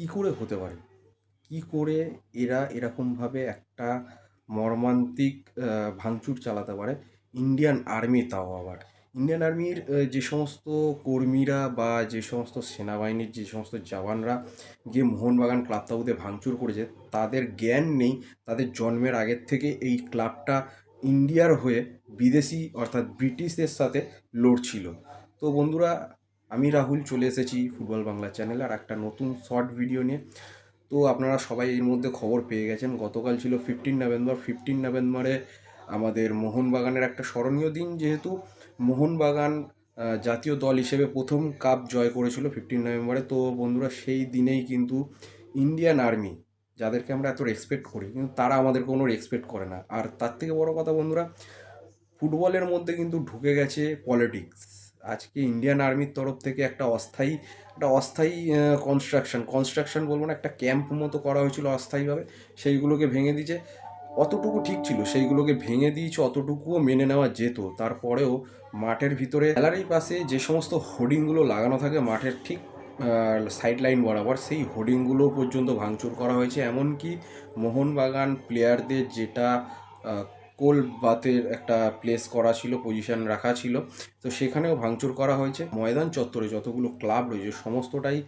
কি করে হতে পারে? কি করে এরা এরকমভাবে একটা মর্মান্তিক ভাঙচুর চালাতে পারে? ইন্ডিয়ান আর্মি তাও আবার। ইন্ডিয়ান আর্মির যে সমস্ত কর্মীরা বা যে সমস্ত সেনাবাহিনীর, যে সমস্ত জওয়ানরা গিয়ে মোহনবাগান ক্লাব তাবুতে ভাঙচুর করেছে, তাদের জ্ঞান নেই, তাদের জন্মের আগের থেকে এই ক্লাবটা ইন্ডিয়ার হয়ে বিদেশি অর্থাৎ ব্রিটিশদের সাথে লড়ছিল। তো বন্ধুরা আমি রাহুল চলে এসেছি ফুটবল বাংলা চ্যানেল আর একটা নতুন শর্ট ভিডিও নিয়ে। তো আপনারা সবাই এর মধ্যে খবর পেয়ে গেছেন, গতকাল ছিল ফিফটিন নভেম্বর। ফিফটিন নভেম্বরে আমাদের মোহনবাগানের একটা স্মরণীয় দিন, যেহেতু মোহনবাগান জাতীয় দল হিসেবে প্রথম কাপ জয় করেছিল ফিফটিন নভেম্বরে। তো বন্ধুরা, সেই দিনেই কিন্তু ইন্ডিয়ান আর্মি যাদেরকে আমরা এত রেসপেক্ট করি, কিন্তু তারা আমাদের কোনো রেসপেক্ট করে না। আর তার থেকে বড় কথা বন্ধুরা, ফুটবলের মধ্যে কিন্তু ঢুকে গেছে পলিটিক্স আজকে ইন্ডিয়ান আর্মির তরফ থেকে একটা অস্থায়ী একটা অস্থায়ী কনস্ট্রাকশন কনস্ট্রাকশন বলব না, একটা ক্যাম্প মতো করা হয়েছিল অস্থায়ীভাবে। সেইগুলোকে ভেঙে দিয়েছে। অতটুকু ঠিক ছিল, সেইগুলোকে ভেঙে দিয়েছে, অতটুকুও মেনে নেওয়া যেত। তারপরেও মাঠের ভিতরে গ্যালারির পাশে যে সমস্ত হোর্ডিংগুলো লাগানো থাকে, মাঠের ঠিক সাইড লাইন বরাবর সেই হোর্ডিংগুলো পর্যন্ত ভাঙচুর করা হয়েছে। এমনকি মোহনবাগান প্লেয়ারদের যেটা কোল বাতের একটা প্লেস করা ছিল পজিশন রাখা ছিল। তো সেখানেও ভাঙচুর করা হয়েছে। ময়দান চত্বরে যতগুলো ক্লাব রয়েছে, সমস্তটাই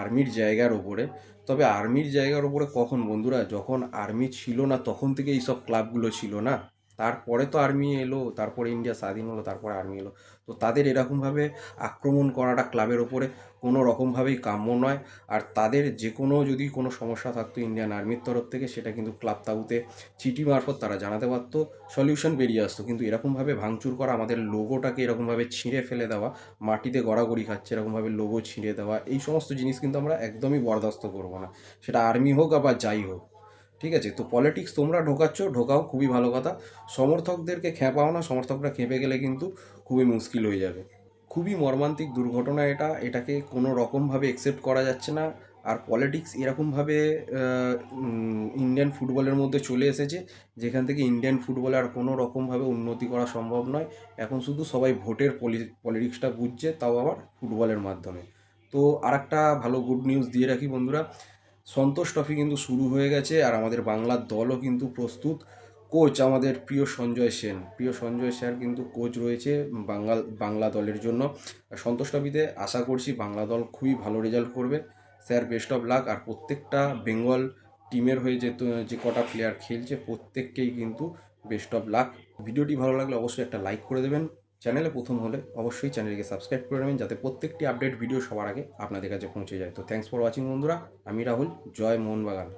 আর্মির জায়গার ওপরে তবে আর্মির জায়গার ওপরে কখন বন্ধুরা, যখন আর্মি ছিল না, তখন থেকে এইসব ক্লাবগুলো ছিল না? তারপরে তো আর্মি এলো, তারপরে ইন্ডিয়া স্বাধীন হলো, তারপরে আর্মি এলো। তো তাদের এরকমভাবে আক্রমণ করাটা ক্লাবের ওপরে কোনো রকমভাবেই কাম্য নয়। আর তাদের যে কোনো যদি কোনো সমস্যা থাকতো ইন্ডিয়ান আর্মির তরফ থেকে, সেটা কিন্তু ক্লাব তাবুতে চিঠি মারফত তারা জানাতে পারতো সলিউশন বেরিয়ে আসতো। কিন্তু এরকমভাবে ভাঙচুর করা, আমাদের লোগোটাকে এরকমভাবে ছিঁড়ে ফেলে দেওয়া, মাটিতে গড়াগড়ি খাচ্ছে, এরকমভাবে লোগো ছিঁড়ে দেওয়া, এই সমস্ত জিনিস কিন্তু আমরা একদমই বরদাস্ত করব না। সেটা আর্মি হোক আবার যাই হোক। ঠিক আছে? তো পলিটিক্স তোমরা ঢোকাচ্ছ, ঢোকাও, খুবই ভালো কথা। সমর্থকদেরকে খেপাও না, সমর্থকরা খেপে গেলে কিন্তু খুবই মুশকিল হয়ে যাবে। খুবই মর্মান্তিক দুর্ঘটনা এটা। এটাকে কোনো রকমভাবে একসেপ্ট করা যাচ্ছে না। আর পলিটিক্স এরকমভাবে ইন্ডিয়ান ফুটবলের মধ্যে চলে এসেছে, যেখান থেকে ইন্ডিয়ান ফুটবলে আর কোনো রকমভাবে উন্নতি করা সম্ভব নয়। এখন শুধু সবাই ভোটের পলি পলিটিক্সটা বুঝছে, তাও আবার ফুটবলের মাধ্যমে। তো আর একটা ভালো গুড নিউজ দিয়ে রাখি বন্ধুরা। সন্তোষ ট্রফি কিন্তু শুরু হয়ে গেছে আর আমাদের বাংলার দলও কিন্তু প্রস্তুত। কোচ আমাদের প্রিয় সঞ্জয় সেন। প্রিয় সঞ্জয় স্যার কিন্তু কোচ রয়েছে বাঙ্গাল, বাংলা দলের জন্য। সন্তোষ ট্রফিতে আশা করছি বাংলা দল খুবই ভালো রেজাল্ট করবে। স্যার বেস্ট অফ লাক আর প্রত্যেকটা বেঙ্গল টিমের হয়ে যে যে কটা প্লেয়ার খেলছে, প্রত্যেককেই কিন্তু বেস্ট অফ লাক ভিডিওটি ভালো লাগলে অবশ্যই একটা লাইক করে দেবেন। চ্যানেলে প্রথম হলে অবশ্যই চ্যানেলকে সাবস্ক্রাইব করে নেবেন যাতে প্রত্যেকটি আপডেট ভিডিও সবার আগে আপনাদের কাছে পৌঁছে যায়। তো থ্যাংকস ফর ওয়াচিং বন্ধুরা, আমি রাহুল, জয় মোহনবাগান।